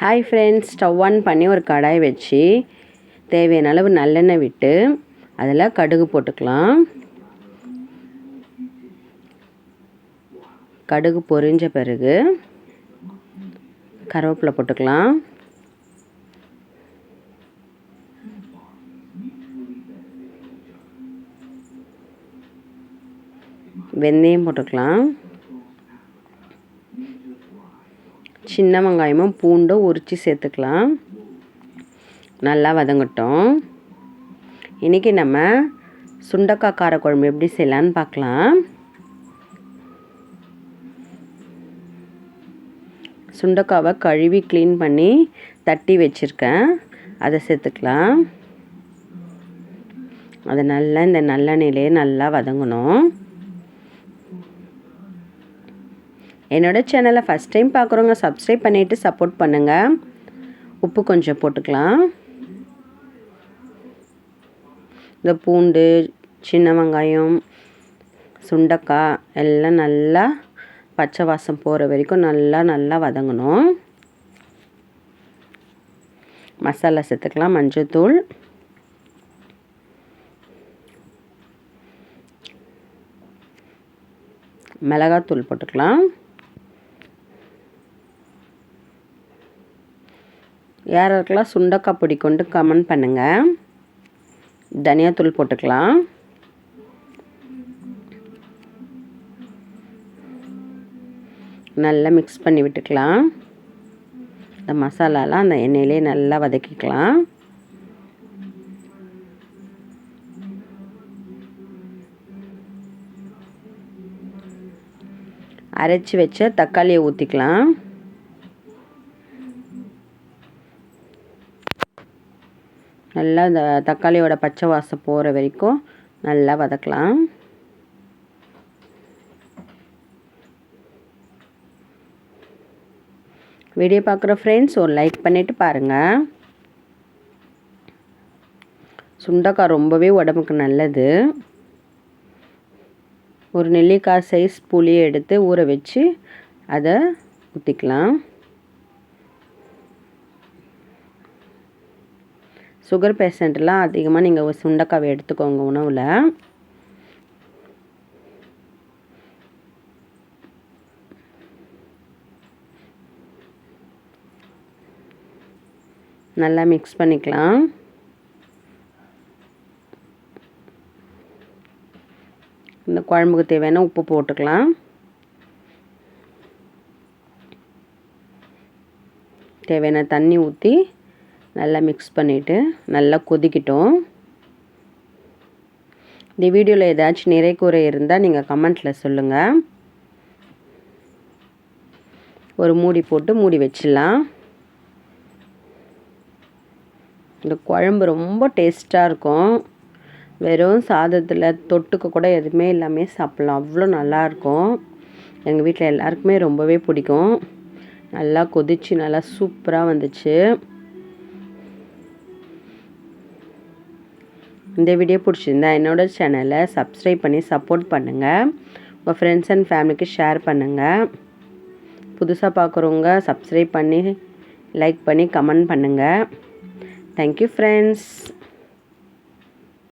Hi friends stove on பண்ணி ஒரு கடாய் வச்சு தேவையான அளவு நல்லெண்ணெய் விட்டு அதில் கடுகு போட்டுக்கலாம். கடுகு பொரிஞ்ச பிறகு கருவேப்பிலை போட்டுக்கலாம். வெந்தயம் போட்டுக்கலாம். சின்ன வெங்காயமும் பூண்டும் உரித்து சேர்த்துக்கலாம். நல்லா வதங்கட்டும். இன்றைக்கி நம்ம சுண்டக்காய் காரக்குழம்பு எப்படி செய்யலான்னு பார்க்கலாம். சுண்டக்காவை கழுவி க்ளீன் பண்ணி தட்டி வச்சுருக்கேன். அதை சேர்த்துக்கலாம். அதை நல்லா இந்த நல்லெண்ணெயிலே நல்லா வதங்கணும். என்னோடய சேனலை ஃபஸ்ட் டைம் பார்க்குறவங்க சப்ஸ்கிரைப் பண்ணிவிட்டு சப்போர்ட் பண்ணுங்கள் உப்பு கொஞ்சம் போட்டுக்கலாம். இந்த பூண்டு சின்ன வெங்காயம் சுண்டக்காய் எல்லாம் நல்லா பச்சை வாசம் போகிற வரைக்கும் நல்லா நல்லா வதங்கணும். மசாலா சேர்த்துக்கலாம் மஞ்சள்தூள் மிளகாத்தூள் போட்டுக்கலாம். யாருக்கெல்லாம் சுண்டக்காய் பிடிக்கும்ட்டு கமெண்ட் பண்ணுங்கள் தனியாத்தூள் போட்டுக்கலாம். நல்லா மிக்ஸ் பண்ணி விட்டுக்கலாம். இந்த மசாலாலாம் அந்த எண்ணெயிலே நல்லா வதக்கிக்கலாம். அரைச்சி வச்ச தக்காளியை ஊற்றிக்கலாம் நல்லா இந்த தக்காளியோட பச்சை வாசம் போகிற வரைக்கும் நல்லா வதக்கலாம். வீடியோ பார்க்குற ஃப்ரெண்ட்ஸ் ஒரு லைக் பண்ணிவிட்டு பாருங்கள் சுண்டக்காய் ரொம்பவே உடம்புக்கு நல்லது. ஒரு நெல்லிக்காய் சைஸ் புளியை எடுத்து ஊற வச்சு அதை ஊற்றிக்கலாம் சுகர் பேஷண்ட்லாம் அதிகமாக நீங்கள் சுண்டக்காவை எடுத்துக்கோங்க உணவில். நல்லா மிக்ஸ் பண்ணிக்கலாம். இந்த குழம்புக்கு தேவையான உப்பு போட்டுக்கலாம். தேவையான தண்ணி ஊற்றி நல்லா மிக்ஸ் பண்ணிவிட்டு நல்லா கொதிக்கிட்டோம். இந்த வீடியோவில் ஏதாச்சும் நிறை குறை இருந்தால் நீங்கள் கமெண்ட்டில் சொல்லுங்கள் ஒரு மூடி போட்டு மூடி வச்சிடலாம். இந்த குழம்பு ரொம்ப டேஸ்ட்டாக இருக்கும். வெறும் சாதத்தில் தொட்டுக்க கூட எதுவுமே இல்லாமல் சாப்பிட்லாம். அவ்வளோ நல்லாயிருக்கும் எங்கள் வீட்டில் எல்லாருக்குமே ரொம்பவே பிடிக்கும். நல்லா கொதிச்சு நல்லா சூப்பராக வந்துச்சு. இந்த வீடியோ பிடிச்சிருந்தா என்னோடய சேனலை சப்ஸ்கிரைப் பண்ணி சப்போர்ட் பண்ணுங்கள் உங்கள் ஃப்ரெண்ட்ஸ் அண்ட் ஃபேமிலிக்கு ஷேர் பண்ணுங்கள் புதுசாக பார்க்குறவங்க சப்ஸ்கிரைப் பண்ணி லைக் பண்ணி கமெண்ட் பண்ணுங்கள் தேங்க்யூ ஃப்ரெண்ட்ஸ்.